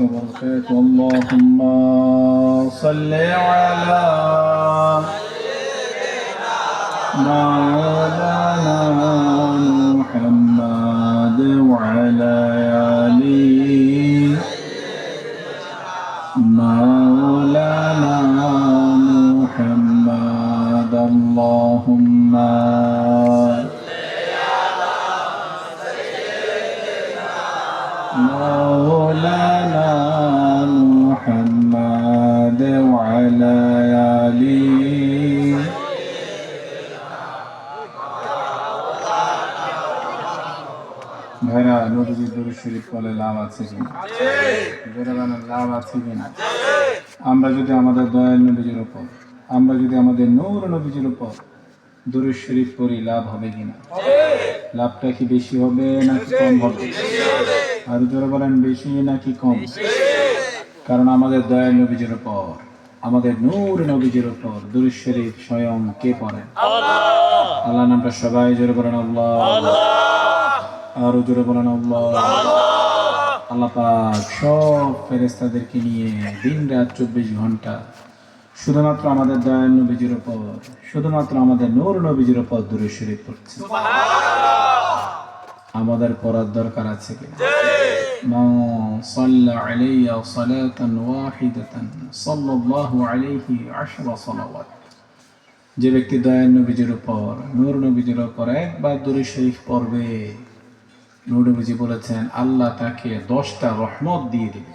وبركاته اللهم صل على مولانا محمد وعلى آله مولانا محمد. اللهم مولانا محمد وعلى آله ভাইরা নবীজি দরুদ শরীফ বলে লাভ আছে কিনা জোরে বলেন লাভ আছে কিনা আমরা যদি আমাদের দয়াল নবীজির উপর আমরা যদি আমাদের নূর নবীজির উপর দরুদ শরীফ পড়ি লাভ হবে কিনা লাভটা কি বেশি হবে নাকি কম হবে আর জোরে বলেন, বেশি নাকি কম? কারণ আমাদের দয়াল নবীজির উপর, আমাদের নূর নবীজির উপর দরুদ শরীফ স্বয়ং কে পড়েন আল্লাহ। নামটা সবাই জোরে বলেন, আল্লাহ। আরও জোরে বলেন, আল্লাহ। আল্লাহ পাক সব ফেরেস্তাদেরকে নিয়ে দিন রাত চব্বিশ ঘণ্টা শুধুমাত্র আমাদের দয়াল নবীজির উপর, শুধুমাত্র আমাদের নূর নবীজির উপর দূরে শরীফ পড়ছে। আমাদের পড়ার দরকার আছে কি من صلى علي صلاة واحدة صلى الله عليه عشر صلوات যে ব্যক্তি দয়াল নবীজির উপর নূর নবীজির উপর একবার দূরে শরীফ পড়বে নূর নবীজি বলেছেন আল্লাহ তাকে দশটা রহমত দিয়ে দিবে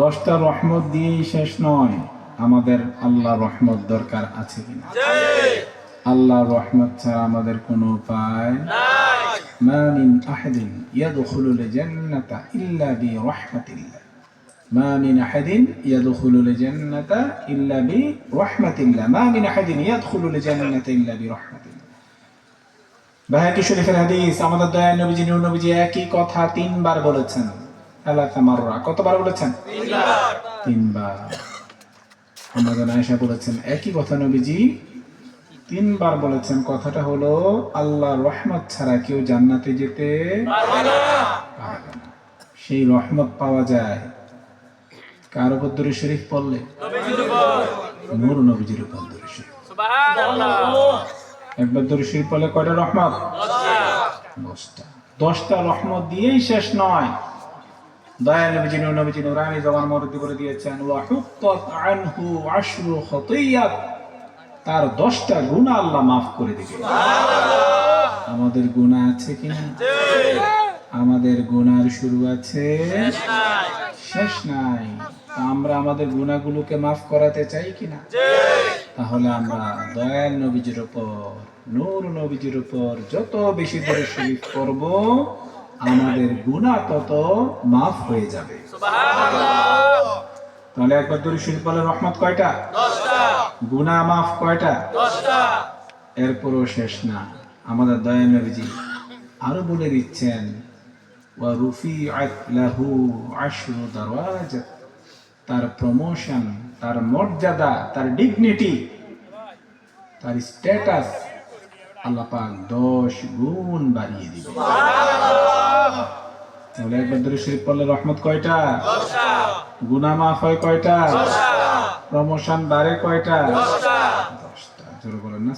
দশটা রহমত দিয়েই শেষ নয় আমাদের আল্লাহ রহমত দরকার আছে কিনা আল্লাহ রহমত ছাড়া আমাদের কোনো উপায় ما من أحد يدخل الجنة إلا برحمة الله ما من أحد يدخل الجنة إلا برحمة الله ما من أحد يدخل الجنة إلا برحمة الله বাহাকি শরীফের হাদিস আমাদের দয়া নবীজি নূর নবীজি একই কথা তিনবার বলেছেন আল্লাহ তামাররা কতবার বলেছেন তিনবার আমাদের আয়েশা বলেছেন একই কথা নবীজি তিনবার বলেছেন কথাটা হলো আল্লাহ রহমত ছাড়া কেউ জান্নাতে যেতে সেই রহমত পাওয়া যায় কার উপর দূরে শরীফ পড়লে? নূর নবীজির উপর দূরে শরীফ। একবার দূরে শরীফ পড়লে কয়টা রহমত? দশটা। দশটা রহমত দিয়েই শেষ নয়। দয়া নবীজি নবীজি নুরানি জবান মরদি করে দিয়েছেন ওয়া হুক্কাত আনহু আশরু খতিয়াত। তার দশটা গুণা আল্লাহ মাফ করে দিবে। আমাদের গুণা আছে কিনা আমাদের গুনার শুরু আছে শেষ নাই। আমরা আমাদের গুণাগুলোকে মাফ করাতে চাই কিনা তাহলে আমরা দয়াল নবীজির উপর নূর নবীজির উপর যত বেশি করে শরীফ করব আমাদের গুণা তত মাফ হয়ে যাবে। তাহলে একবার দূরে শরীফ বলে রহমত কয়টা? গুনা মাফ কয়টা? এরপরও শেষ না। আমাদের দয়া নবীজি আরও বলে দিচ্ছেন তার প্রমোশন তার মর্যাদা তার ডিগনিটি তার স্ট্যাটাস আল্লাহ পাক দশ গুণ বাড়িয়ে দিবে তাহলে একবার দূরে শরীফ পড়লে রহমত কয়টা? গুনা মাফ হয় কয়টা? প্রমোশন বাড়ে কয়টা? দশটা। জোরে বলেন না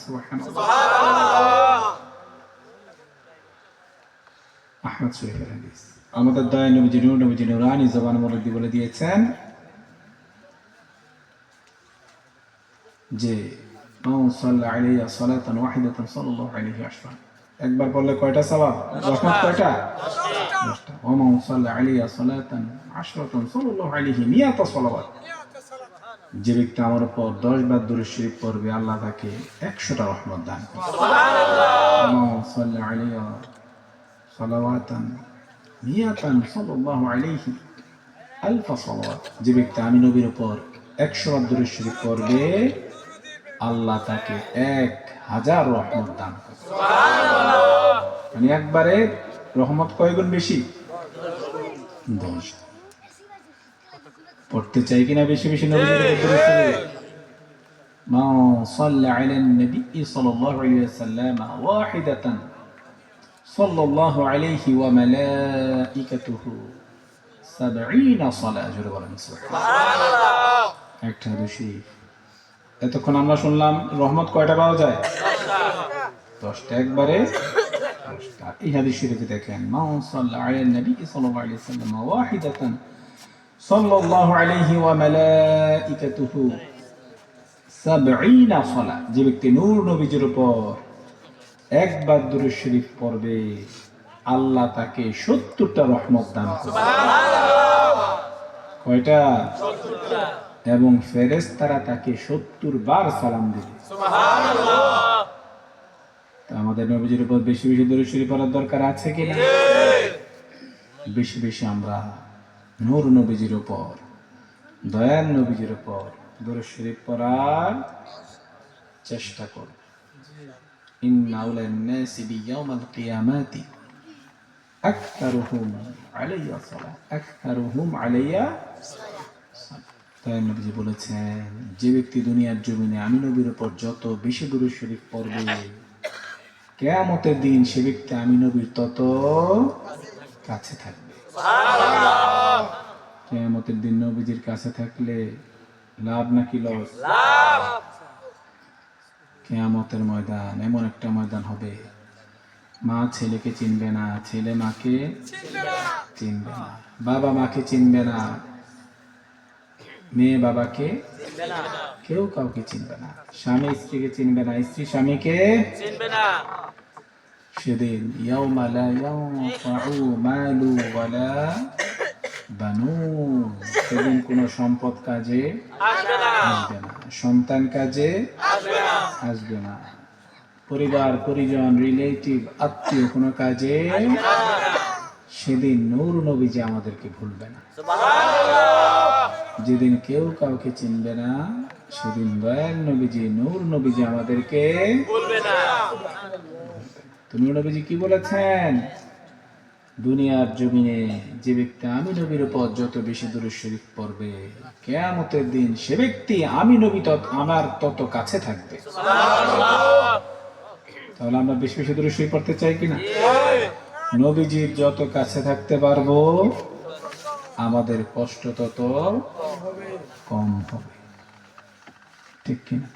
আহমদ শরীফের হাদিস। আমাদের দয়া নবীজি নূর নবীজি নুরানি জবান মরদি বলে দিয়েছেন যে একবার বললে কয়টা রহমত কয়টা? দশটা। আলাইয়া সালাতান আশরাতান মিয়াতা যে ব্যক্তি আমার উপর দশ বার দূরে শরীফ পড়বে আল্লাহ তাকে একশোটা রহমত দান যে ব্যক্তি আমি নবীর উপর একশো বার দূরে শরীফ পড়বে আল্লাহ তাকে এক হাজার রহমত দান মানে একবারে রহমত কয় গুণ বেশি? দশ। পড়তে চাই কিনা বেশি বেশি নবীজির উপর দরুদ শরীফ ما صلى على النبي صلى الله عليه وسلم واحدة صلى الله عليه وملائكته সাবঈনা সালাহ জোরে বলেন একটা হাদিস শরীফ এতক্ষণ আমরা শুনলাম রহমত কয়টা পাওয়া যায় দশটা একবারে দশটা এই হাদিস শরীফে দেখেন মান সাল্লা আলা নবী সাল্লাল্লাহু আলাইহি ওয়াসাল্লাম ওয়াহিদাতান সাল্লাল্লাহু আলাইহি ওয়া মালাইকাতুহু। সাবঈনা সালাহ যে ব্যক্তি নূর নবীজির উপর একবার দুরূদ শরীফ পড়বে আল্লাহ তাকে সত্তরটা রহমত দান করবে। কয়টা? এবং ফেরেশতারা তাকে সত্তর বার সালাম দিবে। তা আমাদের নবীজির উপর বেশি বেশি দরুদ শরীফ পড়ার দরকার আছে কি না বেশি বেশি আমরা নূর নবীজির ওপর দয়ান নবীজির ওপর দূরে শরীফ পড়ার চেষ্টা কর। নবীজি বলেছেন, যে ব্যক্তি দুনিয়ার জমিনে আমি নবীর উপর যত বেশি দূরে শরীফ পড়বে কেমতের দিন সে ব্যক্তি আমি নবীর তত কাছে থাকবে। কেয়ামতের দিন নবীজির কাছে থাকলে লাভ নাকি লস? কেয়ামতের ময়দান এমন একটা ময়দান হবে। মা ছেলেকে চিনবে না ছেলে মাকে চিনবে না। বাবা মাকে চিনবে না মেয়ে বাবাকে কেউ কাউকে চিনবে না। স্বামী স্ত্রীকে চিনবে না স্ত্রী স্বামীকে সেদিন ইয়াউমা লা ইয়ানফাউ মালু ওয়ালা বানুন সেদিন কোনো সম্পদ কাজে আসবে না। সন্তান কাজে আসবে না। পরিবার পরিজন রিলেটিভ আত্মীয় কোনো কাজে সেদিন নূর নবীজি আমাদেরকে ভুলবে না। যেদিন কেউ কাউকে চিনবে না সেদিন দয়াল নবীজি নূর নবীজি আমাদেরকে তো নূর নবীজি কি বলেছেন? দুনিয়ার জমিনে যে ব্যক্তি আমি নবীর উপর যত বেশি দূরে শরীফ পড়বে, কেয়ামতের দিন সে ব্যক্তি আমি নবী তত, আমার তত কাছে থাকবে। তাহলে আমরা বেশি বেশি দূরে শরীফ পড়তে চাই কিনা? নবীজির যত কাছে থাকতে পারব, আমাদের কষ্ট তত কম হবে। ঠিক কিনা?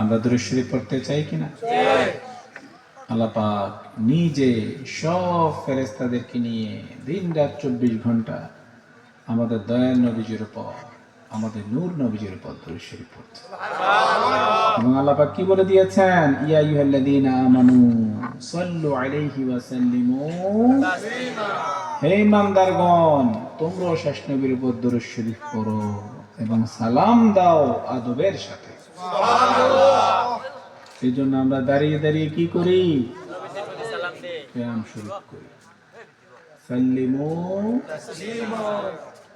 আমরা দূরে শরীফ পড়তে চাই কিনা? আল্লাহ পাক নিজে সব ফেরেস্তাদেরকে নিয়ে দিন রাত চব্বিশ ঘণ্টা আমাদের দয়াল নবীজির উপর, আমাদের নূর নবীজির উপর দরুদ শরীফ পড়ছে এবং আল্লাহ পাক কি বলে দিয়েছেন? ইয়া আইয়ুহাল্লাযীনা আমানু সাল্লু আলাইহি ওয়া সাল্লিমু হে ইমানদারগণ, তোমরাও শেষ নবীর উপর দরুদ শরীফ পড়ো এবং সালাম দাও আদবের সাথে। সেই জন্য আমরা দাঁড়িয়ে দাঁড়িয়ে কি করি? ক্যাম শুরু করি। সাল্লিমু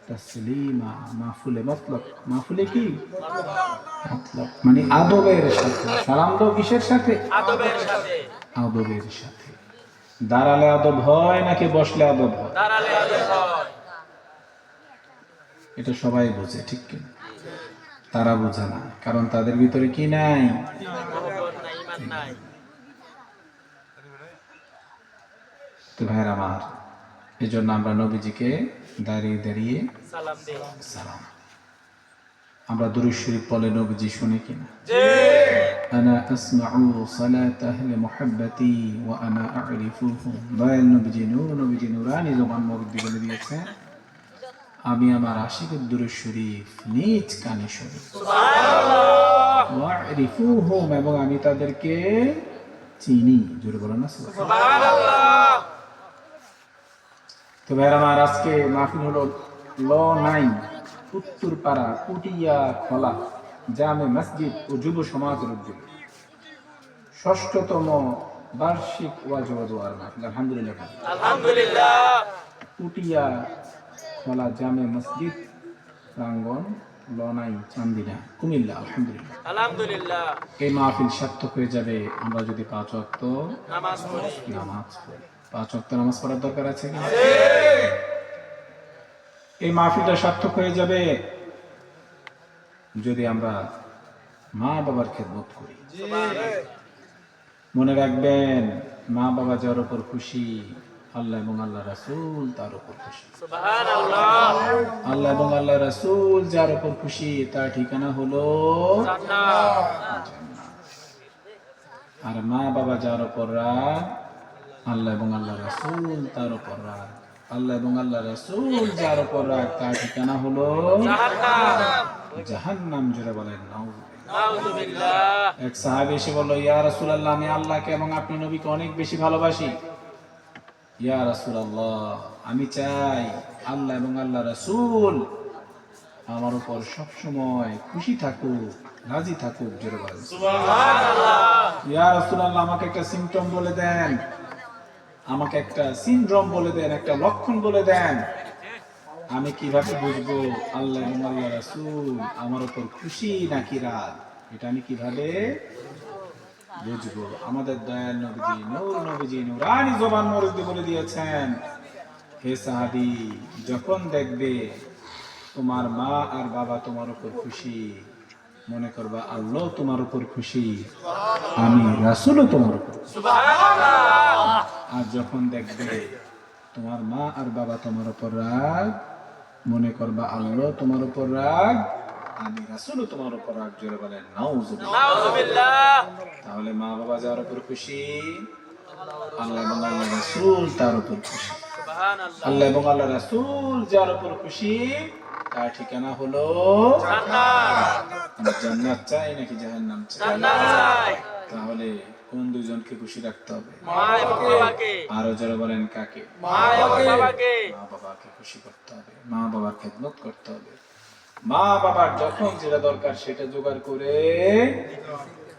তাসলিমা। মাহফুলে মতলব। মাহফুলে কি? মতলব। মানে আদবের সাথে। সালাম দাও কিসের সাথে? আদবের সাথে। দাঁড়ালে আদব হয় নাকি বসলে আদব হয়? এটা সবাই বোঝে ঠিক কি তারা বোঝে না। কারণ তাদের ভিতরে কি নাই? তো ভাইয়ের আমার এই জন্য আমরা নবীজিকে দাঁড়িয়ে দাঁড়িয়ে সালাম আমরা দুরুদ শরীফ বলে নবীজি শুনে কিনা আনা আসমাউ সালাত আহলে মুহাব্বতি ওয়া আনা আরিফুহুম। বায়ান নবীজি নূর নবীজি নুরানি জবান মুরব্বী বলে আমি আমার আশিকের দূরে শরীফ নিজ কানে ওয়ারিফুহুম এবং আমি তাদেরকে চিনি। জোরে বলো না তো ভাইয়ের আমার আজকে মাহফিল হলো ল নাইন উত্তরপাড়া কুটিয়া খোলা জামে মসজিদ ও যুব সমাজের উদ্যোগে। ষষ্ঠতম বার্ষিক ওয়াজ ওয়াজ মাহফিল। আলহামদুলিল্লাহ। কুটিয়া খোলা জামে মসজিদ প্রাঙ্গন লনাই চান্দিনা কুমিল্লা আলহামদুলিল্লাহ আলহামদুলিল্লাহ এই মাহফিল সার্থক হয়ে যাবে আমরা যদি পাঁচ ওয়াক্ত নামাজ পড়ি। নামাজ পড়ি। পাঁচ ওয়াক্ত নামাজ পড়ার দরকার আছে কি এই মাহফিলটা সার্থক হয়ে যাবে যদি আমরা মা বাবার খেদমত করি। মনে রাখবেন মা বাবা যার উপর খুশি আল্লাহ এবং আল্লাহ রাসূল তার উপর খুশি। আল্লাহ এবং আল্লাহ রাসূল যার উপর খুশি তার ঠিকানা হলো আর মা বাবা যার উপর রাগ আল্লাহ এবং আল্লাহ রাসূল তার উপর রাগ। আল্লাহ এবং আল্লাহ রাসূল যার উপর রাগ তার ঠিকানা হলো জাহান্নাম। জুড়ে বলেন নাউজুবিল্লাহ। এক সাহাবী এসে বলল ইয়া রাসূলুল্লাহ আমি আল্লাহকে এবং আপনি নবীকে অনেক বেশি ভালোবাসি। ইয়া রাসূলুল্লাহ আমি চাই আল্লাহ এবং আল্লাহ রাসূল আমার উপর সব সময় খুশি থাকুক রাজি থাকুক জোরে ইয়া রাসূলুল্লাহ আমাকে একটা সিমটম বলে দেন। আমাকে একটা সিনড্রোম বলে দেন একটা লক্ষণ বলে দেন। আমি কীভাবে বুঝব আল্লাহ এবং আল্লাহ রাসূল আমার উপর খুশি নাকি রাগ? এটা আমি কীভাবে বুঝব আমাদের দয়াল নবীজি নূর নবীজি নুরানি জবান মরদি বলে দিয়েছেন। হে সাহাবি যখন দেখবে তোমার মা আর বাবা তোমার উপর খুশি মনে করবা আল্লাহ তোমার উপর খুশি আমি রাসূলও তোমার উপর আর যখন দেখবে তোমার মা আর বাবা তোমার উপর রাগ মনে করবা আল্লাহ তোমার উপর রাগ আমি তোমার উপর রাগ জোরে বলেন নাউজুবিল্লাহ। তাহলে মা বাবা যার উপর খুশি আল্লাহ এবং আল্লাহ রাসূল তার উপর খুশি। আল্লাহ এবং আল্লাহ রাসূল যার উপর খুশি তার ঠিকানা হলো জান্নাত। চাই নাকি জাহান্নাম চাই? চাই। তাহলে কোন দুজনকে খুশি রাখতে হবে? মা এবং বাবাকে। আরও যারা বলেন কাকে? মা এবং বাবাকে। মা বাবাকে খুশি করতে হবে মা বাবার খেদমত করতে হবে। মা বাবার যখন যেটা দরকার সেটা জোগাড় করে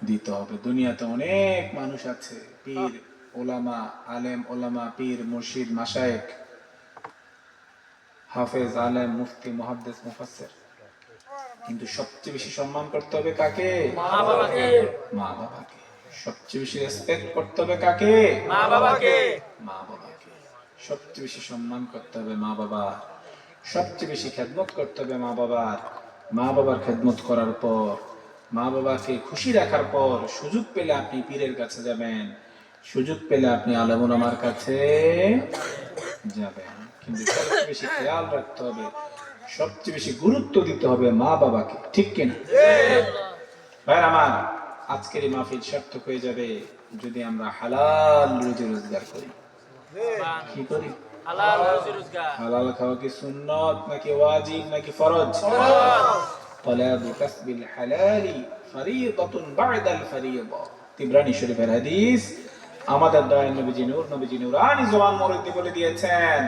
দিতে হবে। দুনিয়াতে অনেক মানুষ আছে পীর ওলামা আলেম ওলামা পীর মুর্শিদ মাশায়েক হাফেজ আলেম মুফতি মুহাদ্দিস মুফাসসির। কিন্তু সবচেয়ে বেশি সম্মান করতে হবে কাকে? মা বাবাকে। মা বাবাকে। সবচেয়ে বেশি রেসপেক্ট করতে হবে কাকে? মা বাবাকে। মা বাবাকে। সবচেয়ে বেশি সম্মান করতে হবে মা বাবা সবচেয়ে বেশি খেদমত করতে হবে মা বাবার। মা বাবার খেদমত করার পর মা বাবাকে খুশি রাখার পর সুযোগ পেলে আপনি পীরের কাছে যাবেন। সুযোগ পেলে আপনি আলমুল আমার কাছে যাবেন। কিন্তু সবচেয়ে বেশি খেয়াল রাখতে হবে সবচেয়ে বেশি গুরুত্ব দিতে হবে মা বাবাকে ঠিক কিনা? ভাই আমার আজকের এই মাহফিল সার্থক হয়ে যাবে যদি আমরা হালাল রুজি রোজগার করি। কি করি? হালাল রুজি রোজগার হালাল খাওয়া কি সুন্নত নাকি ওয়াজিব নাকি ফরজ طلب كسب الحلال فريضة بعد الفريضة তিবরানি শরীফের হাদিস আমাদের দয়াল নবীজি নূর নবীজি নূরানি জবান মরদি বলে দিয়েছেন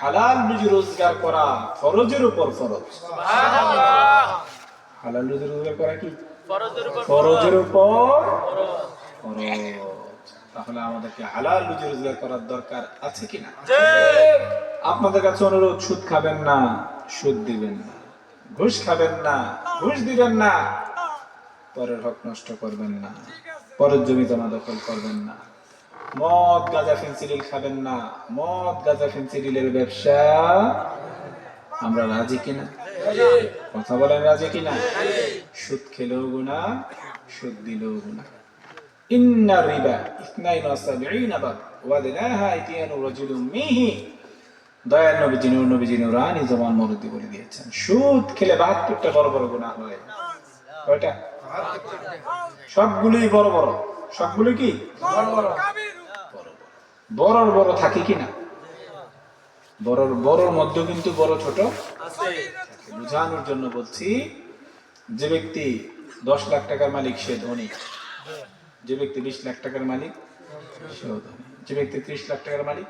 হালাল রুজি রোজগার করা ফরজের উপর ফরজ সুবহানাল্লাহ হালাল রুজি রোজগার করা কি ফরজের উপর ফরজের উপর ফরজ ফরজ তাহলে আমাদেরকে হালাল রুজি রোজগার করার দরকার আছে কিনা? আপনাদের কাছে অনুরোধ সুদ খাবেন না সুদ দিবেন না। ঘুষ খাবেন না ঘুষ দিবেন না। পরের হক নষ্ট করবেন না। পরের জমি জমা দখল করবেন না। মদ গাঁজা ফেন্সিডিল খাবেন না। মদ গাঁজা ফেন্সিডিলের ব্যবসা আমরা রাজি কিনা? কথা বলেন রাজি কিনা? সুদ খেলেও গুণা সুদ দিলেও গুণা إن الربا اثنين وسبعين باب وادناها إتيان رجل মিহি দয়ার নবীজি নূর নবীজি নুরানি জবান মরুদি বলে দিয়েছেন সুদ খেলে বাহাত্তরটা বড় বড় গুণা হয় কয়টা সবগুলোই বড় বড় সবগুলো কি বড় বড় বড় বড় থাকে কিনা বড় বড়র মধ্যে কিন্তু বড় ছোট আছে বোঝানোর জন্য বলছি যে ব্যক্তি দশ লাখ টাকার মালিক সে ধনী যে ব্যক্তি বিশ লাখ টাকার মালিক সেও ধনী। যে ব্যক্তি ত্রিশ লাখ টাকার মালিক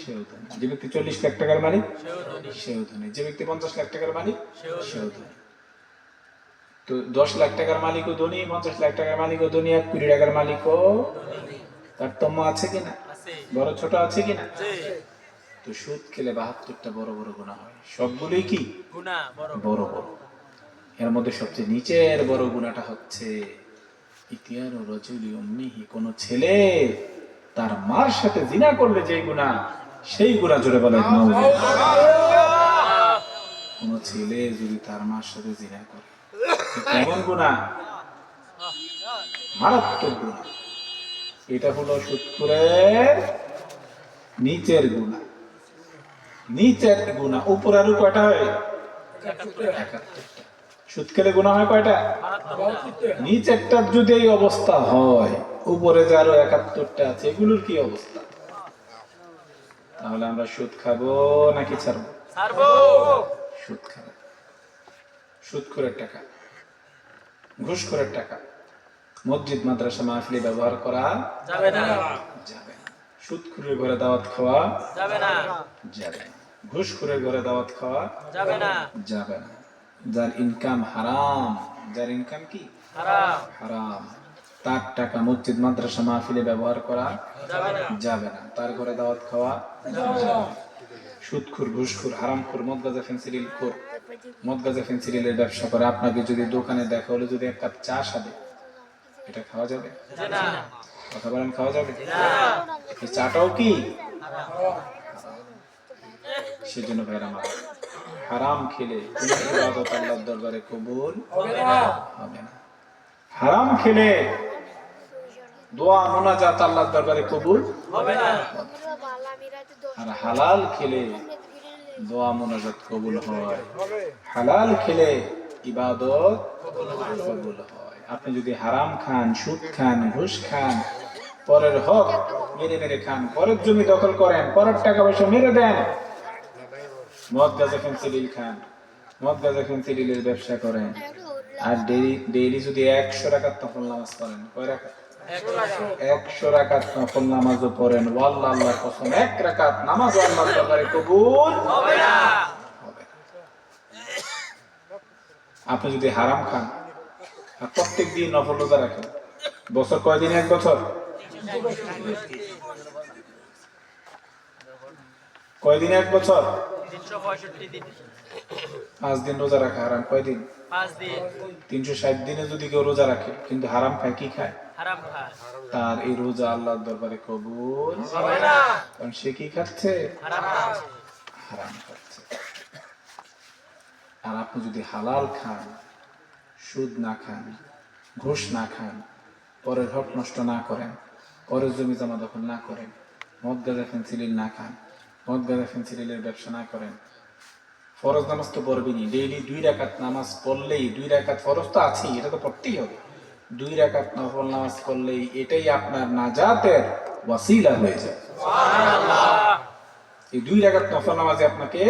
সেও ধনী। যে ব্যক্তি চল্লিশ লাখ টাকার মালিক সেও ধনী। যে ব্যক্তি পঞ্চাশ লাখ টাকার মালিক সেও ধনী। তো দশ লাখ টাকার মালিকও ধনী পঞ্চাশ লাখ টাকার মালিকও ধনী এক কোটি টাকার মালিকও তারতম্য আছে কিনা বড় ছোট আছে কিনা তো সুদ খেলে বাহাত্তরটা বড় বড় গুণা হয়। সবগুলোই কি? বড় বড়। এর মধ্যে সবচেয়ে নিচের বড় গুণাটা হচ্ছে ইতিয়ার রজুলি উম্মিহি কোন ছেলে তার মার সাথে জিনা করলে যে গুণা সেই গুণা জোরে বলে কোন ছেলে যদি তার মার সাথে জিনা করে কেমন গুণা মারাত্মক গুণা এটা হলো সুৎকুরের নিচের গুণা নিচের গুণা উপর আরও কয়টা হয়? একাত্তরটা। সুদ খেলে গুণা হয় কয়টা? নিচেরটার যদি এই অবস্থা হয় উপরে যে আরও একাত্তরটা আছে এগুলোর কি অবস্থা? তাহলে আমরা সুদ খাব নাকি ছাড়বো? সুদ খাব। সুদখোরের টাকা ঘুষখোরের টাকা মসজিদ মাদ্রাসা মাহফিলে ব্যবহার করা যাবে না। যাবে না। সুদখোরের ঘরে দাওয়াত খাওয়া যাবে না। যাবে না। ঘুষখোরের ঘরে দাওয়াত খাওয়া যাবে না। যাবে না। যার ইনকাম হারাম। যার ইনকাম কি? হারাম। তার টাকা মসজিদ মাদ্রাসা মাহফিলে ব্যবহার করা যাবে না। তার ঘরে দাওয়াত খাওয়া। সুদখুর ঘুষখুর হারামখুর মদ গাজা ফেন্সিডিল খুর মদ গাজা ফেন্সিডিলের ব্যবসা করে। আপনাকে যদি দোকানে দেখা হলে যদি এক কাপ চা সাদে এটা খাওয়া যাবে? না। কথা বলেন খাওয়া যাবে? এই চাটাও কি? সেজন্য ভাইরা আমার হারাম খেলে ইবাদত আল্লাহর দরবারে কবুল হবে না? হারাম খেলে দোয়া মোনাজাত আল্লাহর দরবারে কবুল হবে না। আর হালাল খেলে দোয়া মোনাজাত কবুল হয়। হালাল খেলে ইবাদত কবুল হয়। আপনি যদি হারাম খান সুদ খান ঘুষ খান পরের হক মেরে মেরে খান পরের জমি দখল করেন পরের টাকা পয়সা মেরে দেন মদ গাজা ফেন্সিডিল খান। মদ গাজা ফেন্সিডিলের ব্যবসা করেন। আর ডেইলি ডেইলি যদি একশো রাকাত নফল নামাজ পড়েন, কয় রাকাত? একশো রাকাত নফল নামাজও পড়েন। কসম, এক রাকাত নামাজ আল্লাহর দরবারে কবুল হবে না। আপনি যদি হারাম খান, আর প্রত্যেক দিন নফল রোজা রাখেন, বছর কয়দিন? এক বছর? কয়দিন? এক বছর? পাঁচ দিন রোজা রাখা হারাম কয়দিন? দিন। তিনশো ষাট দিনে যদি কেউ রোজা রাখে কিন্তু হারাম খায় কি খায়? তার এই রোজা আল্লাহর দরবারে কবুল। কারণ সে কি খাচ্ছে? হারাম খাচ্ছে। আর আপনি যদি হালাল খান সুদ না খান ঘুষ না খান পরের হক নষ্ট না করেন পরের জমি জমা দখল না করেন মদ গাঁজা ফেন্সিলিল না খান মদ গাঁজা ফেন্সিলিলের ব্যবসা না করেন। ফরজ নামাজ তো পড়বেনি ডেইলি দুই রাকাত নামাজ পড়লেই দুই রাকাত ফরজ তো আছেই এটা তো পড়তেই হবে। দুই রাকাত নফল নামাজ পড়লেই এটাই আপনার নাজাতের ওয়াসিলা হয়ে যায়। এই দুই রাকাত নফল নামাজে আপনাকে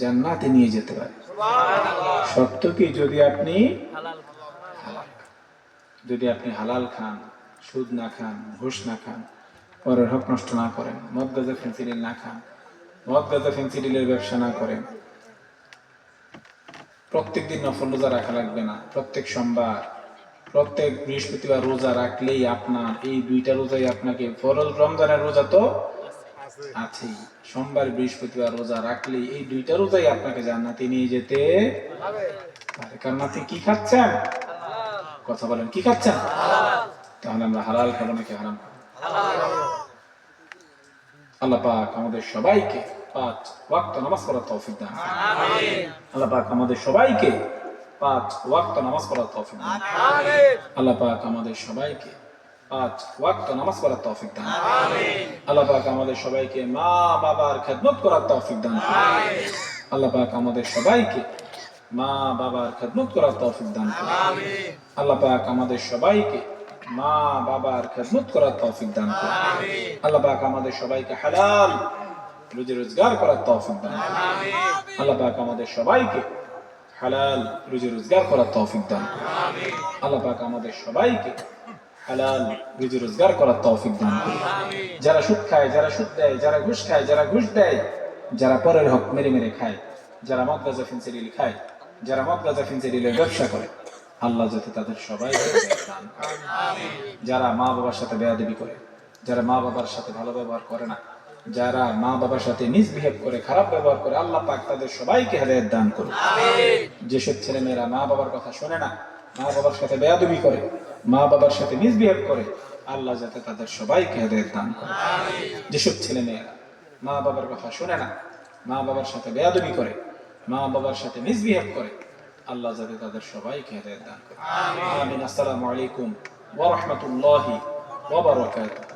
জান্নাতে নিয়ে যেতে পারে। শর্ত কি? যদি আপনি যদি আপনি হালাল খান সুদ না খান ঘুষ না খান পরের হক নষ্ট না করেন মদ গাজা ফেন্সিডিল না খান মদ গাজা ফেন্সিডিলের ব্যবসা না করেন প্রত্যেক দিন নফল রোজা রাখা লাগবে না। প্রত্যেক সোমবার, প্রত্যেক বৃহস্পতিবার রোজা রাখলেই আপনার এই দুইটা রোজাই আপনাকে ফরজ রমজানের রোজা তো আছেই। সোমবার, বৃহস্পতিবার রোজা রাখলেই এই দুইটা রোজাই আপনাকে জান্নাতে নিয়ে যেতে কারণ আপনি কি খাচ্ছেন? কথা বলেন, কি খাচ্ছেন? তাহলে আমরা হালাল খাব নাকি হারাম খাব? আল্লাহ পাক আমাদের সবাইকে পাঁচ ওয়াক্ত নামাজ পড়ার তৌফিক দান। আল্লাহ পাক আমাদের সবাইকে পাঁচ ওয়াক্ত নামাজ পড়ার তৌফিক দান। আল্লাহ পাক আমাদের সবাইকে পাঁচ ওয়াক্ত নামাজ পড়ার তৌফিক দান আল্লাহ পাক আমাদের সবাইকে মা বাবার খেদমত করার তৌফিক দান। আল্লাহ পাক আমাদের সবাইকে মা বাবার খেদমত করার তৌফিক দান। আল্লাহ পাক আমাদের সবাইকে মা বাবার খেদমত করার তৌফিক দান করুন। আল্লাহ পাক আমাদের সবাইকে হালাল রুজি রোজগার করার তৌফিক দান করুন। আল্লাহ পাক আমাদের সবাইকে হালাল রুজি রোজগার করার তৌফিক দান করুন। আল্লাহ পাক আমাদের সবাইকে হালাল রুজি রোজগার করার তৌফিক দান করুন। যারা সুদ খায় যারা সুদ দেয় যারা ঘুষ খায় যারা ঘুষ দেয় যারা পরের হক মেরে মেরে খায় যারা মদ গাজা ফিনসিডিল খায় যারা মদ গাজা ফিনসিডিলের ব্যবসা করে আল্লাহ যাতে তাদের সবাই দান করেন। যারা মা বাবার সাথে বেয়াদবি করে যারা মা বাবার সাথে ভালো ব্যবহার করে না যারা মা বাবার সাথে মিসবিহেভ করে খারাপ ব্যবহার করে আল্লাহ পাক তাদের সবাইকে হেদায়ত দান করুন যেসব ছেলে মেয়েরা মা বাবার কথা শোনে না মা বাবার সাথে বেয়াদবি করে মা বাবার সাথে মিসবিহেভ করে আল্লাহ যাতে তাদের সবাইকে হেদায়ত দান করে যেসব ছেলে মেয়েরা মা বাবার কথা শোনে না মা বাবার সাথে বেয়াদবি করে মা বাবার সাথে মিসবিহেভ করে আল্লাহ যাতে তাদের সবাইকে হেদায়ত দান করে আমিন। আসসালামু আলাইকুম ওয়া রাহমাতুল্লাহি ওয়া বারাকাতুহু।